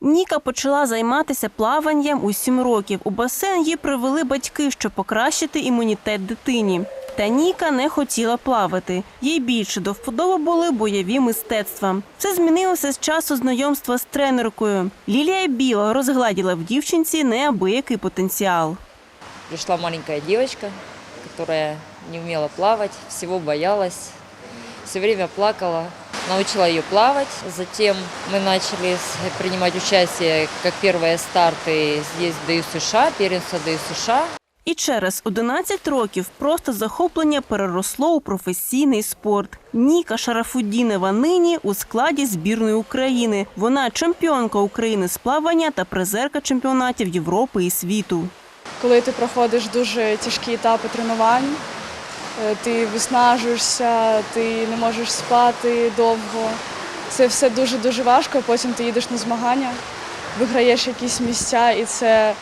Ніка почала займатися плаванням у сім років. У басейн її привели батьки, щоб покращити імунітет дитині. Та Ніка не хотіла плавати. Їй більше до вподоби були бойові мистецтва. Це змінилося з часу знайомства з тренеркою. Лілія Біла розгладіла в дівчинці неабиякий потенціал. Пришла маленькая девочка, которая не умела плавать, всего боялась, все время плакала. Научила ее плавать. Затем мы начали с- принимать участие как первые старты здесь в ДЮ США, первенство ДЮ США. І через 11 років просто захоплення переросло у професійний спорт. Ніка Шарафуддінова нині у складі збірної України. Вона чемпіонка України з плавання та призерка чемпіонатів Європи і світу. коли ти проходиш дуже тяжкі етапи тренувань, е, ти виснажуєшся, ти не можеш спати довго. Це все дуже-дуже важко, потім ти їдеш на змагання, виграєш якісь місця, і це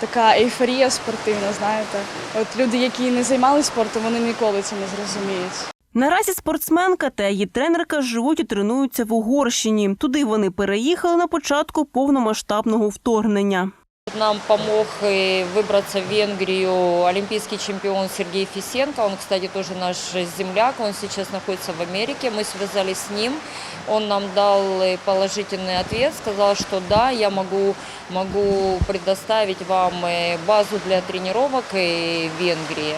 така ейфорія спортивна, знаєте. От люди, які не займалися спортом, вони ніколи це не зрозуміють. Наразі спортсменка та її тренерка живуть і тренуються в Угорщині. Туди вони переїхали на початку повномасштабного вторгнення. Нам помог э, выбраться в Венгрию олимпийский чемпион Сергей Фисенко. Он, кстати, тоже наш земляк. Он сейчас находится в Америке. Мы связались с ним. Он нам дал э, положительный ответ. Сказал, что да, я могу, могу предоставить вам э, базу для тренировок э, в Венгрии.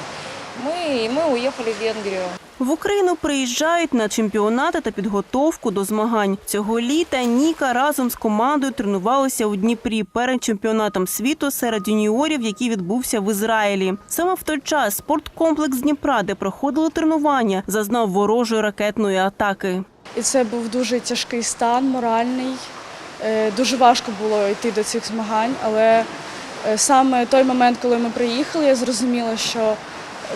Мы, и мы уехали в Венгрию. В Україну приїжджають на чемпіонати та підготовку до змагань. Цього літа Ніка разом з командою тренувалися у Дніпрі перед чемпіонатом світу серед юніорів, який відбувся в Ізраїлі. Саме в той час спорткомплекс Дніпра, де проходили тренування, зазнав ворожої ракетної атаки. І це був дуже тяжкий стан, моральний. Е, Дуже важко було йти до цих змагань, але е, саме той момент, коли ми приїхали, я зрозуміла, що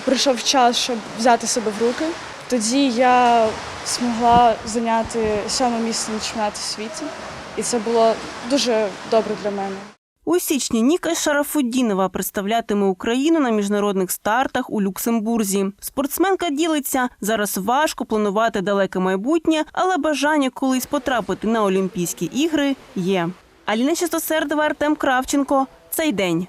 прийшов час, щоб взяти себе в руки. Тоді я змогла зайняти сьоме місце на чемпіонаті світу, і це було дуже добре для мене. У січні Ніка Шарафуддінова представлятиме Україну на міжнародних стартах у Люксембурзі. Спортсменка ділиться зараз важко планувати далеке майбутнє, але бажання колись потрапити на Олімпійські ігри є. Аліна Чистосердова, Артем Кравченко. Цей день.